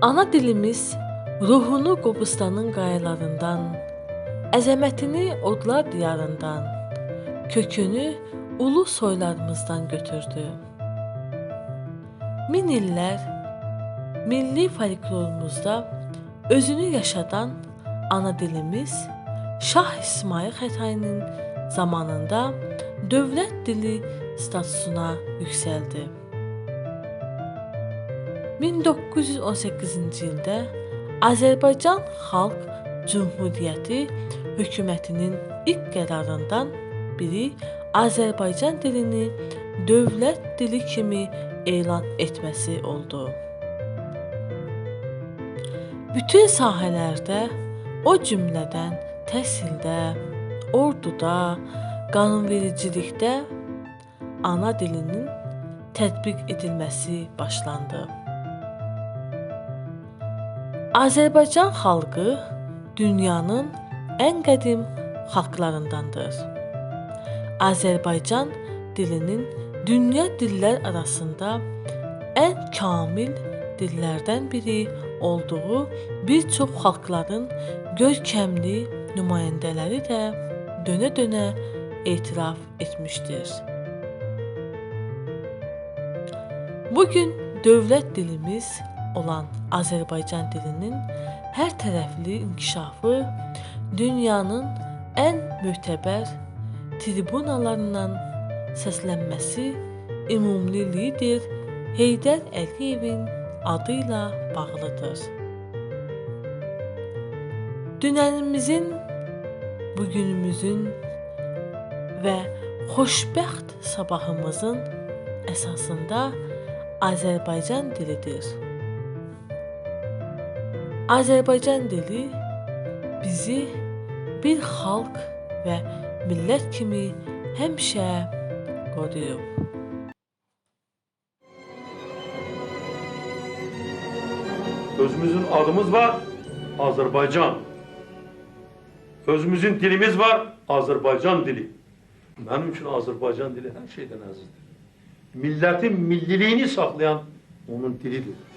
Ana dilimiz ruhunu Qobustanın qayalarından, əzəmətini odlar diyarından, kökünü ulu soylarımızdan götürdü. Min illər milli folklorumuzda özünü yaşadan ana dilimiz Şah İsmayıl Xətainin zamanında dövlət dili statusuna yüksəldi. 1918-ci ildə Azərbaycan Xalq Cümhuriyyəti hökumətinin ilk qərarından biri Azərbaycan dilini dövlət dili kimi elan etməsi oldu. Bütün sahələrdə, o cümlədən təhsildə, orduda, qanunvericilikdə ana dilinin tətbiq edilməsi başlandı. Azərbaycan xalqı dünyanın ən qədim xalqlarındandır. Azərbaycan dilinin dünya dillər arasında ən kamil dillərdən biri olduğu bir çox xalqların görkəmli nümayəndələri də dönə-dönə etiraf etmişdir. Bu gün dövlət dilimiz olan Azərbaycan dilinin hər tərəfli inkişafı dünyanın ən mötəbər tribunalarından səslənməsi ümumli lider Heydər Əliyevin adı ilə bağlıdır. Dünənimizin, bugünümüzün və xoşbəxt sabahımızın əsasında Azərbaycan dilidir. Azərbaycan dili bizi bir xalq və millət kimi həmişə qoruyub. Özümüzün adımız var, Azerbaycan. Özümüzün dilimiz var, Azerbaycan dili. Benim için Azerbaycan dili her şeyden azizdir. Milletin milliliğini saklayan onun dilidir.